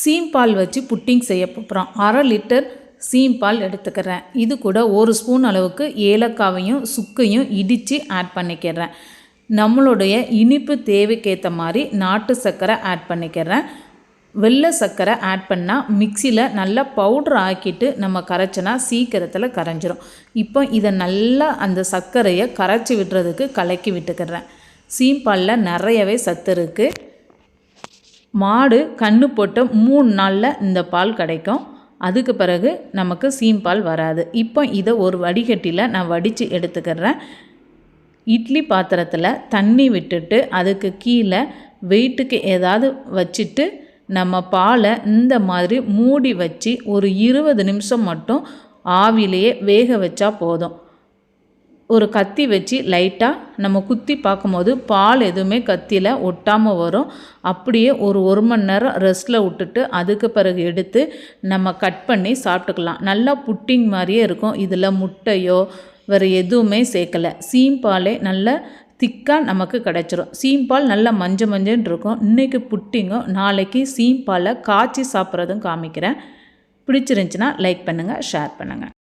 சீம்பால் வச்சு புட்டிங் செய்ய போகிறோம் அரை லிட்டர் சீம்பால் எடுத்துக்கிறேன். இது கூட ஒரு ஸ்பூன் அளவுக்கு ஏலக்காவையும் சுக்கையும் இடித்து ஆட் பண்ணிக்கிறேன். நம்மளுடைய இனிப்பு தேவைக்கேற்ற மாதிரி நாட்டு சர்க்கரை ஆட் பண்ணிக்கிறேன். வெள்ளை சர்க்கரை ஆட் பண்ணால் மிக்சியில் நல்லா பவுட்ரு ஆக்கிட்டு நம்ம கரைச்சோன்னா சீக்கிரத்தில் கரைஞ்சிரும். இப்போ இதை நல்லா அந்த சர்க்கரையை கரைச்சி விடுறதுக்கு கலக்கி விட்டுக்கிறேன். சீம்பாலில் நிறையவே சத்து இருக்குது மாடு கன்று போட்ட மூணு நாளில் இந்த பால் கிடைக்கும். அதுக்கு பிறகு நமக்கு சீம்பால் வராது. இப்போ இதை ஒரு வடிகட்டியில் நான் வடித்து எடுத்துக்கிறேன். இட்லி பாத்திரத்தில் தண்ணி விட்டுட்டு அதுக்கு கீழே வெயிட்டுக்கு ஏதாவது வச்சுட்டு நம்ம பாலை இந்த மாதிரி மூடி வச்சு ஒரு இருபது நிமிஷம் மட்டும் ஆவிலேயே வேக வச்சா போதும். ஒரு கத்தி வச்சு லைட்டாக நம்ம குத்தி பார்க்கும்போது பால் எதுவுமே கத்தியில் ஒட்டாமல் வரும். அப்படியே ஒரு ஒரு மணி நேரம் ரெஸ்ட்டில் விட்டுட்டு அதுக்கு பிறகு எடுத்து நம்ம கட் பண்ணி சாப்பிட்டுக்கலாம். நல்லா புட்டிங் மாதிரியே இருக்கும். இதில் முட்டையோ வேறு எதுவுமே சேர்க்கலை. சீம்பாலே நல்ல திக்காக நமக்கு கிடச்சிரும். சீம்பால் நல்லா மஞ்சள் மஞ்சள்னு இருக்கும். இன்றைக்கி புட்டிங்கும் நாளைக்கு சீம்பாலை காய்ச்சி சாப்பிட்றதும் காமிக்கிறேன். பிடிச்சிருந்துச்சின்னா லைக் பண்ணுங்கள் ஷேர் பண்ணுங்கள்